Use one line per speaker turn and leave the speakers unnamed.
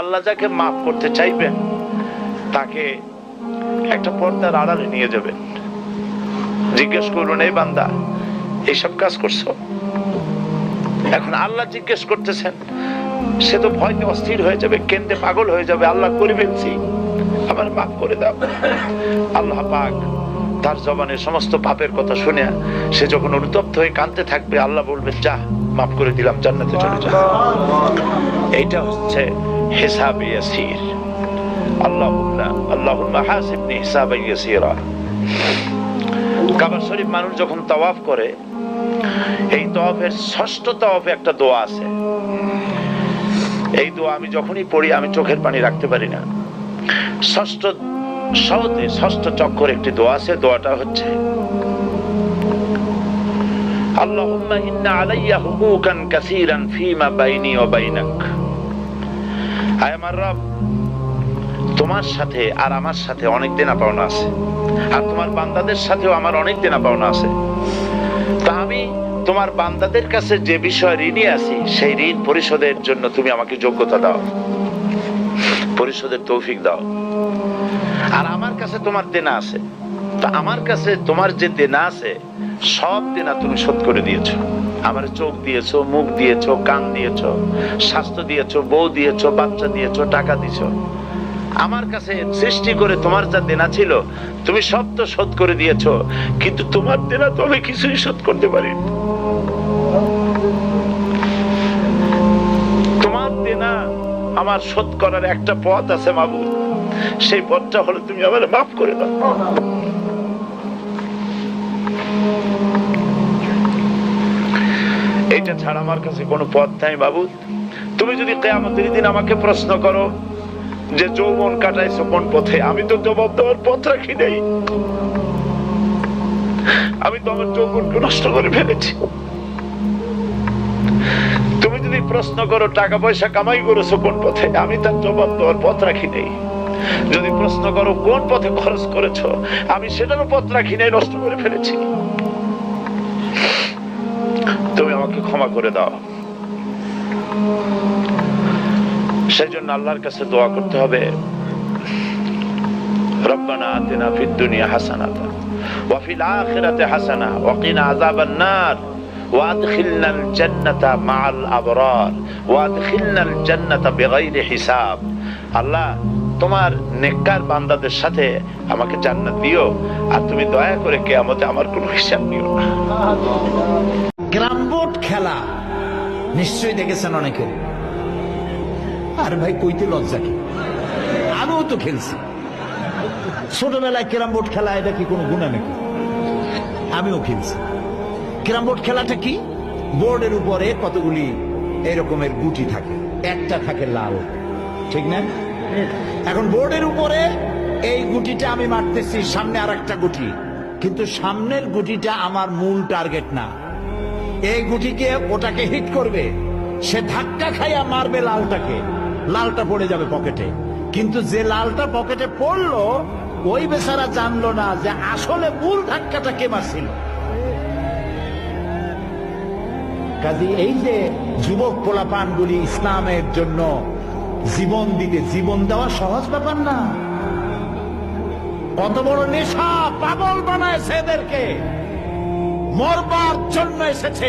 আল্লাহ যাকে মাফ করতে চাইবেন, তাকে একটা পর্দার আড়ালে নিয়ে যাবেন। জিজ্ঞেস করুন, এই বান্দা, এইসব কাজ করছ? এখন আল্লাহ জিজ্ঞেস করতেছেন, সে তো ভয়তে অস্থির হয়ে যাবে, কেন্দ্রে পাগল হয়ে যাবে, আল্লাহ করিবেন আমার মাফ করে দাও। আল্লাহ পাক তার জবানের সমস্ত পাপের কথা শুনে সে যখন অনুতপ্ত হয়ে কাঁদতে থাকবে, আল্লাহ বলবেন, যা মাফ করে দিলাম, জান্নাতে চলে যা এইটা হচ্ছে হিসাব ইয়াসির। আল্লাহুম্মা আল্লাহুম্মা হাসিবনি হিসাবান ইয়াসিরা। কাবা শরীফ মানুষ যখন তাওয়াফ করে, এই তওয়াফের ষষ্ঠ তওয়াফে একটা দোয়া আছে। এই দোয়া আমি যখনই পড়ি, আমি চোখের পানি রাখতে পারি না। ষষ্ঠ সহতে ষষ্ঠ চক্কর একটি দোয়া আছে, দোয়াটা হচ্ছে তোমার সাথে আর আমার সাথে অনেক দেনা পাওনা আছে। আর তোমার বান্দাদের সাথেও আমার অনেক দেনা পাওনা আছে। তা আমি তোমার বান্দাদের কাছে যে বিষয় ঋণী আছি, সেই ঋণ পরিশোধের জন্য তুমি আমাকে যোগ্যতা দাও। পরিশোধের তৌফিক দাও। আর আমার কাছে তোমার দেনা আছে। তা আমার কাছে তোমার যে দেনা আছে, সব দেনা তুমি শোধ করে দিয়েছ। আমার চোখ দিয়েছ, মুখ দিয়েছ, কান দিয়েছ, স্বাস্থ্য দিয়েছ, বউ দিয়েছ, বাচ্চা দিয়েছ, টাকা দিয়েছ। আমার কাছে সৃষ্টি করে তোমার যা দেনা ছিল, তুমি সব তো শোধ করে দিয়েছ, কিন্তু তোমার দেনা তো আমি কিছুই শোধ করতে পারিনি। তোমার দেনা আমার শোধ করার একটা পথ আছে মাবু সেই পথটা হলো তুমি আমার মাফ করে দাও। ছাড়া আমার কাছে কোনো পথ নাই বাবু। তুমি যদি কেয়ামতের দিন আমাকে প্রশ্ন করো যে যৌবন কাটাইছো কোন পথে, আমি তো জবাব দেওয়ার পথ রাখি নেই। আমি তো আমার যৌবনকে নষ্ট করে ফেলেছি। তুমি যদি প্রশ্ন করো টাকা পয়সা কামাই করেছ কোন পথে? আমি তার জবাব দেওয়ার পথ রাখি নেই। যদি প্রশ্ন করো, কোন পথে খরচ করেছ? আমি সেটারও পথ রাখি নাই, নষ্ট করে ফেলেছি। আমাকে ক্ষমা করে দাও সেই জন্য আল্লাহর কাছে দোয়া করতে হবে রব্বানা আতিনা ফিদ দুনিয়া হাসানাতা ওয়া ফিল আখিরাতি হাসানা ওয়া কিনা আযাবান নার وادخلنا الجنة مع الأبرار وادخلنا الجنة بغير حساب আল্লাহ তোমার নেককার বান্দাদের সাথে আমাকে জান্নাত দিও আর তুমি দয়া করে কেয়ামতে আমার কোনো হিসাব নিও না
গ্রাম বোর্ড খেলা। নিশ্চয়ই দেখেছেন অনেকে। আর ভাই, কইতে লজ্জা কি? আমিও তো খেলছি। ছোটবেলায় ক্যারাম বোর্ড খেলা, এটা কি কোনো গুণা নাকি? আমিও খেলছি। ক্যারাম বোর্ড খেলাটা কি? বোর্ডের উপরে কতগুলি এরকমের গুটি থাকে। একটা থাকে লাল। ঠিক না? এখন বোর্ডের উপরে এই গুটিটা আমি মারতেছি, সামনে আর একটা গুটি। কিন্তু সামনের গুটিটা আমার মূল টার্গেট না। এই গুটিকে ওটাকে হিট করবে। সে ধাক্কা খাইয়া মারবে লালটাকে। লালটা পড়ে যাবে পকেটে। কিন্তু যে লালটা পকেটে পড়ল, ওই বেচারা জানলো না যে আসলে মূল ধাক্কাটা কে মারছিল। কাজে এই যে যুবক পোলাপানগুলি ইসলামের জন্য জীবন দিতে, জীবন দেওয়া সহজ ব্যাপার না। কত বড় নেশা পাগল বানায় সেদেরকে। মরবার জন্য এসেছে।